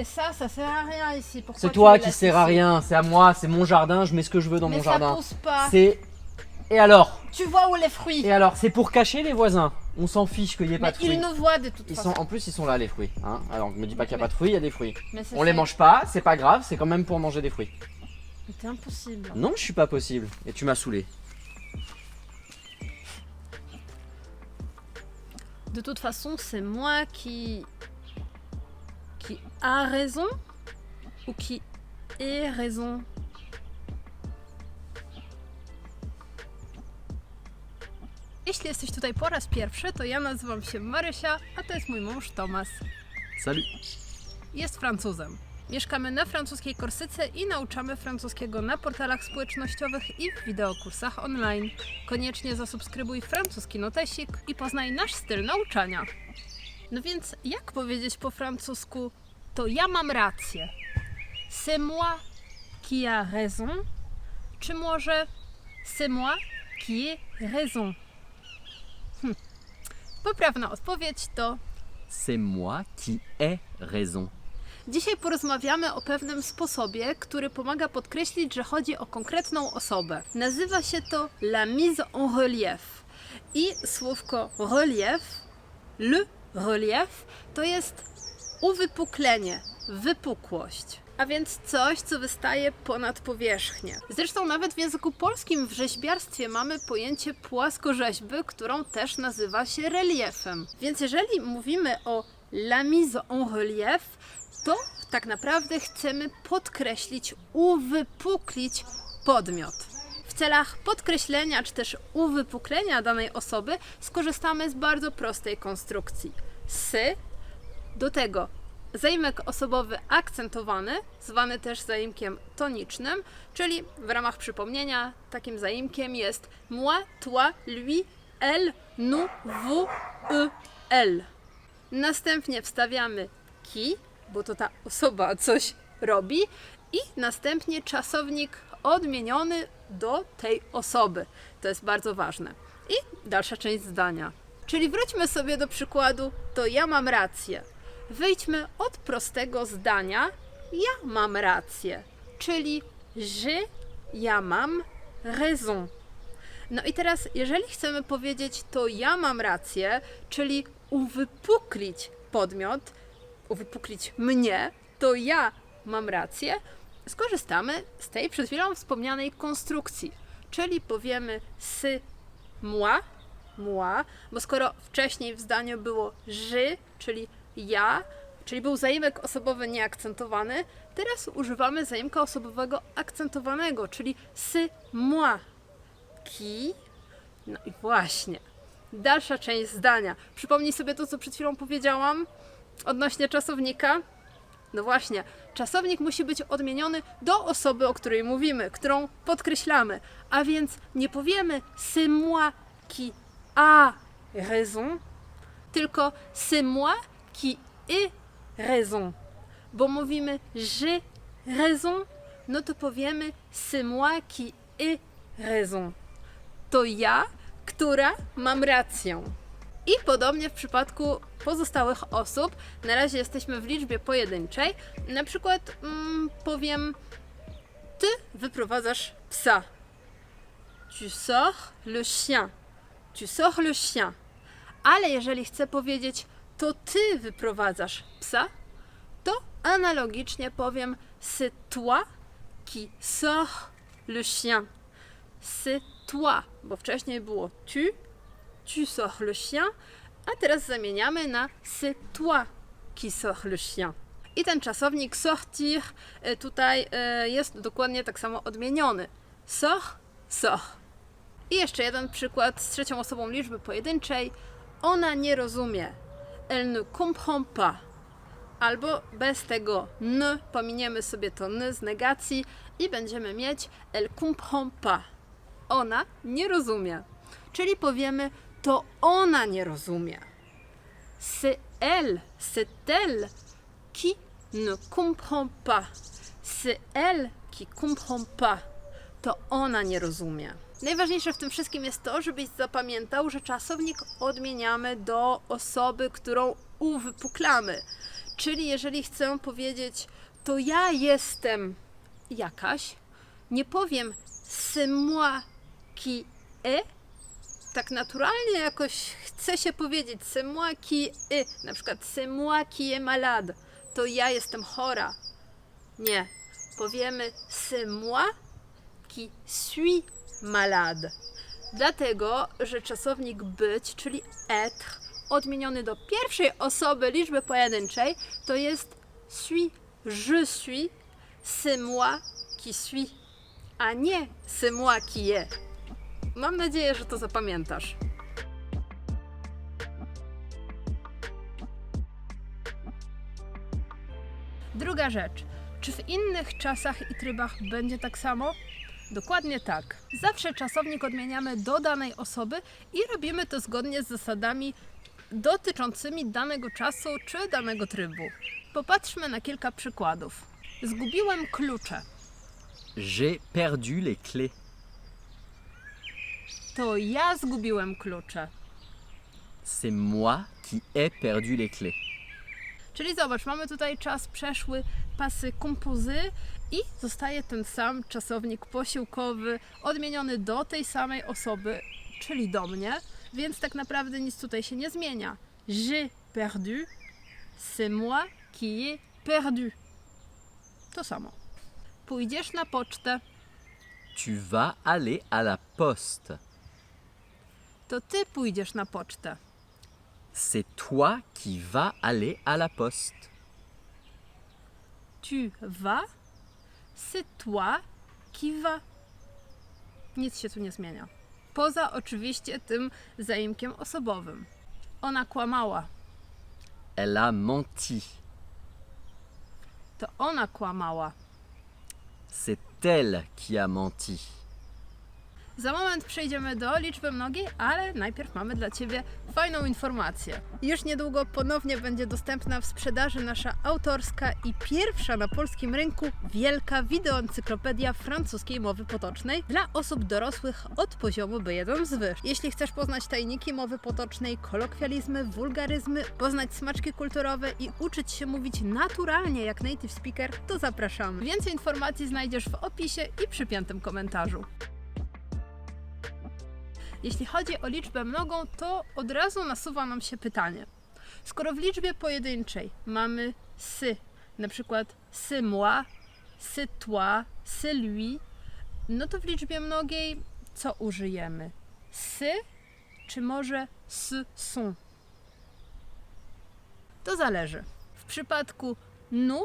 Et ça, ça sert à rien ici. C'est toi qui sert à rien, c'est à moi, c'est mon jardin, je mets ce que je veux dans Mais mon ça jardin. pousse pas. C'est. Et alors? Tu vois où les fruits? Et alors, c'est pour cacher les voisins. On s'en fiche qu'il n'y ait pas de fruits. ils nous voient de toute Ils façon. sont, en plus, ils sont là, les fruits. Hein alors, me dis pas qu'il n'y a pas de fruits, il y a des fruits. Mais On les mange pas, c'est pas grave, c'est quand même pour manger des fruits. Mais C'est impossible. Non, je suis pas possible. Et tu m'as saoulé. De toute façon, c'est moi qui. Qui a raison ou qui raison Jeśli jesteś tutaj po raz pierwszy, to ja nazywam się Marysia, a to jest mój mąż Tomas. Salut. Jest Francuzem. Mieszkamy na francuskiej Korsyce i nauczamy francuskiego na portalach społecznościowych i w wideokursach online. Koniecznie zasubskrybuj francuski notesik i poznaj nasz styl nauczania. No więc, jak powiedzieć po francusku, to ja mam rację. C'est moi qui a raison, czy może c'est moi qui ai raison? Hm. Poprawna odpowiedź to C'est moi qui ai raison. Dzisiaj porozmawiamy o pewnym sposobie, który pomaga podkreślić, że chodzi o konkretną osobę. Nazywa się to la mise en relief. I słówko relief, le relief, to jest uwypuklenie, wypukłość. A więc coś, co wystaje ponad powierzchnię. Zresztą nawet w języku polskim w rzeźbiarstwie mamy pojęcie płaskorzeźby, którą też nazywa się reliefem. Więc jeżeli mówimy o la mise en relief, to tak naprawdę chcemy podkreślić, uwypuklić podmiot. W celach podkreślenia czy też uwypuklenia danej osoby skorzystamy z bardzo prostej konstrukcji. Sy do tego zaimek osobowy akcentowany, zwany też zaimkiem tonicznym, czyli w ramach przypomnienia takim zaimkiem jest moi, toi, lui, elle, nous, vous, eux, elle. Następnie wstawiamy ki, bo to ta osoba coś robi, i następnie czasownik odmieniony do tej osoby. To jest bardzo ważne. I dalsza część zdania. Czyli wróćmy sobie do przykładu, to ja mam rację. Wyjdźmy od prostego zdania, ja mam rację, czyli je, ja mam raison. No i teraz, jeżeli chcemy powiedzieć, to ja mam rację, czyli uwypuklić podmiot, uwypuklić mnie, to ja mam rację, skorzystamy z tej przed chwilą wspomnianej konstrukcji, czyli powiemy sy moi, moi, bo skoro wcześniej w zdaniu było je, czyli ja, czyli był zaimek osobowy nieakcentowany, teraz używamy zaimka osobowego akcentowanego, czyli sy moi qui. No i właśnie. Dalsza część zdania. Przypomnij sobie to, co przed chwilą powiedziałam odnośnie czasownika. No właśnie, czasownik musi być odmieniony do osoby, o której mówimy, którą podkreślamy. A więc nie powiemy c'est moi qui a raison, tylko c'est moi qui ai raison. Bo mówimy j'ai raison, no to powiemy c'est moi qui ai raison to ja, która mam rację. I podobnie w przypadku pozostałych osób, na razie jesteśmy w liczbie pojedynczej. Na przykład mm, powiem: Ty wyprowadzasz psa. Tu sors le chien. Tu sors le chien. Ale jeżeli chcę powiedzieć: To ty wyprowadzasz psa, to analogicznie powiem: C'est toi qui sors le chien c'est toi, bo wcześniej było tu, tu sors le chien, a teraz zamieniamy na c'est toi qui sors le chien. I ten czasownik sortir e, tutaj e, jest dokładnie tak samo odmieniony. Sors, sors. I jeszcze jeden przykład z trzecią osobą liczby pojedynczej. Ona nie rozumie. Elle ne comprend pas. Albo bez tego n pominiemy sobie to n z negacji i będziemy mieć elle comprend pas ona nie rozumie. Czyli powiemy, to ona nie rozumie. C'est elle, c'est elle qui ne comprend pas. C'est elle qui comprend pas. To ona nie rozumie. Najważniejsze w tym wszystkim jest to, żebyś zapamiętał, że czasownik odmieniamy do osoby, którą uwypuklamy. Czyli jeżeli chcę powiedzieć, to ja jestem jakaś, nie powiem c'est moi qui est. Tak naturalnie jakoś chce się powiedzieć c'est moi qui est. Na przykład c'est moi qui est malade. To ja jestem chora. Nie. Powiemy c'est moi qui suis malade. Dlatego, że czasownik być, czyli être, odmieniony do pierwszej osoby liczby pojedynczej, to jest suis, je suis, c'est moi qui suis, a nie c'est moi qui est. Mam nadzieję, że to zapamiętasz. Druga rzecz. Czy w innych czasach i trybach będzie tak samo? Dokładnie tak. Zawsze czasownik odmieniamy do danej osoby i robimy to zgodnie z zasadami dotyczącymi danego czasu czy danego trybu. Popatrzmy na kilka przykładów. Zgubiłem klucze. J'ai perdu les clés. To ja zgubiłem klucze. C'est moi qui ai perdu les clés. Czyli zobacz, mamy tutaj czas przeszły, pasy kompozy i zostaje ten sam czasownik posiłkowy, odmieniony do tej samej osoby, czyli do mnie, więc tak naprawdę nic tutaj się nie zmienia. J'ai perdu, c'est moi qui ai perdu. To samo. Pójdziesz na pocztę, Tu vas aller à la poste. to ty pójdziesz na pocztę. C'est toi qui vas aller à la poste. Tu vas, c'est toi qui vas. Nic się tu nie zmienia. Poza oczywiście tym zaimkiem osobowym. Ona kłamała. Elle a menti. To ona kłamała. C'est elle qui a menti. Za moment przejdziemy do liczby mnogiej, ale najpierw mamy dla Ciebie fajną informację. Już niedługo ponownie będzie dostępna w sprzedaży nasza autorska i pierwsza na polskim rynku wielka wideoencyklopedia francuskiej mowy potocznej dla osób dorosłych od poziomu B1 wzwyż. Jeśli chcesz poznać tajniki mowy potocznej, kolokwializmy, wulgaryzmy, poznać smaczki kulturowe i uczyć się mówić naturalnie jak native speaker, to zapraszamy. Więcej informacji znajdziesz w opisie i przypiętym komentarzu. Jeśli chodzi o liczbę mnogą, to od razu nasuwa nam się pytanie. Skoro w liczbie pojedynczej mamy sy, na przykład c'est moi, c'est toi, c'est lui, no to w liczbie mnogiej co użyjemy? Sy czy może s sont? To zależy. W przypadku nu,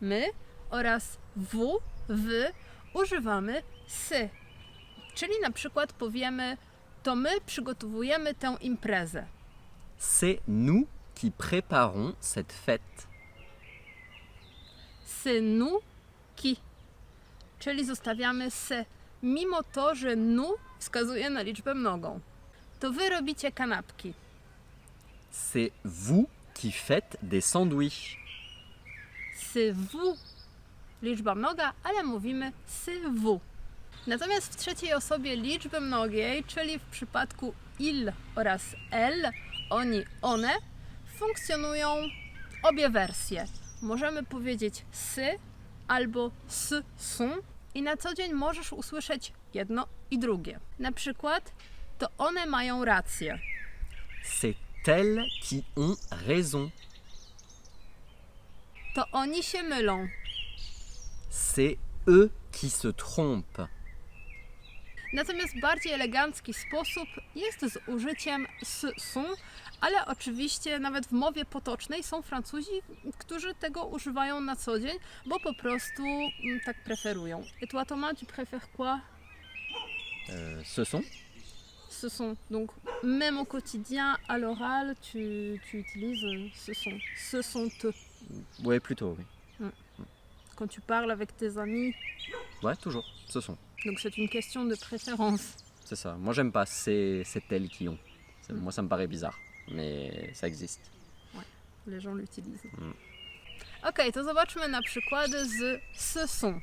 my oraz w, wy używamy sy. Czyli na przykład powiemy to my przygotowujemy tę imprezę. C'est nous qui préparons cette fête. C'est nous qui. Czyli zostawiamy se, mimo to, że nu wskazuje na liczbę mnogą. To wy robicie kanapki. C'est vous qui faites des sandwichs. C'est vous. Liczba mnoga, ale mówimy c'est vous. Natomiast w trzeciej osobie liczby mnogiej, czyli w przypadku il oraz elle, oni, one, funkcjonują obie wersje. Możemy powiedzieć sy albo s sont i na co dzień możesz usłyszeć jedno i drugie. Na przykład to one mają rację. C'est elles qui ont raison. To oni się mylą. C'est eux qui se trompent. Natomiast bardziej elegancki sposób jest z użyciem s sont, ale oczywiście nawet w mowie potocznej są Francuzi, którzy tego używają na co dzień, bo po prostu mm, tak preferują. Et toi Thomas, tu préfères quoi Euh, ce sont Ce sont. Donc même au quotidien, à l'oral, tu, tu utilises ce sont. Ce sont eux. Ouais, plutôt, oui. Quand tu parles avec tes amis, Ouais, toujours. Ce sont. donc c'est une question de préférence. C'est ça. Moi, j'aime pas. C'est c'est elles qui ont. Moi, ça me paraît bizarre. Mais ça existe. Les gens l'utilisent. Mm. Ok, to zobaczmy na przykłady z ce sont.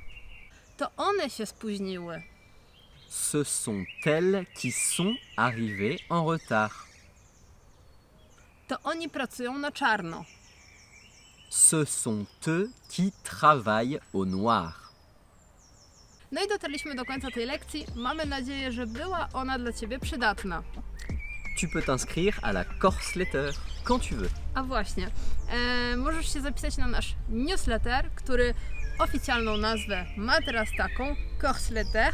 To one się spóźniły. Ce sont elles qui sont arrivées en retard. To oni pracują na czarno. Ce sont eux qui travaillent au noir. No i dotarliśmy do końca tej lekcji. Mamy nadzieję, że była ona dla Ciebie przydatna. Tu peux t'inscrire à la Corse Letter quand tu veux. A właśnie, e, możesz się zapisać na nasz newsletter, który oficjalną nazwę ma teraz taką, Kochsletter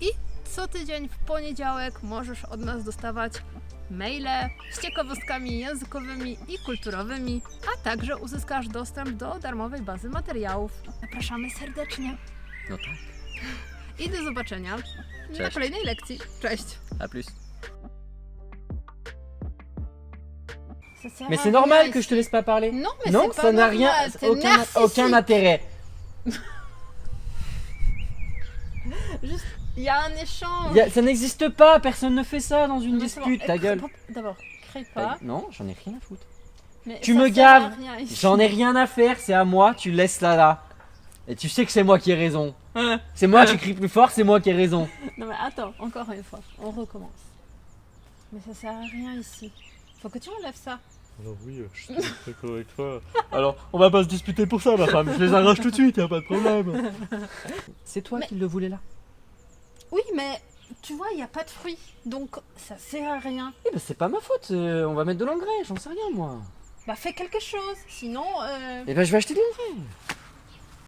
i co tydzień w poniedziałek możesz od nas dostawać maile z ciekawostkami językowymi i kulturowymi, a także uzyskasz dostęp do darmowej bazy materiałów. Zapraszamy serdecznie No tak. i do zobaczenia na Cześć. kolejnej lekcji. Cześć! À plus. Mais c'est normal que je te laisse pas parler. Non, mais non, c'est pas ça n'a rien, normal, t'es aucun, narcissique. aucun intérêt. Juste, il y a un échange. Y a- ça n'existe pas, personne ne fait ça dans une Mais c'est bon, dispute, ta gueule. D'abord, crie pas. Non, j'en ai rien à foutre. mais Tu ça me sert à gaves. rien ici. J'en ai rien à faire, c'est à moi, tu laisses là là. Et tu sais que c'est moi qui ai raison. C'est moi qui crie plus fort, c'est moi qui ai raison. Non mais attends, encore une fois, on recommence. Mais ça sert à rien ici. Faut que tu enlèves ça. Alors oui, euh, je suis d'accord avec toi. Alors, on va pas se disputer pour ça, ma femme. Je les arrache tout de suite, y a pas de problème. C'est toi Mais- qui le voulais là? Oui, mais tu vois, il n'y a pas de fruits, donc ça sert à rien. Eh ben c'est pas ma faute, euh, on va mettre de l'engrais, j'en sais rien moi. Bah fais quelque chose, sinon... Euh... Eh ben je vais acheter de l'engrais.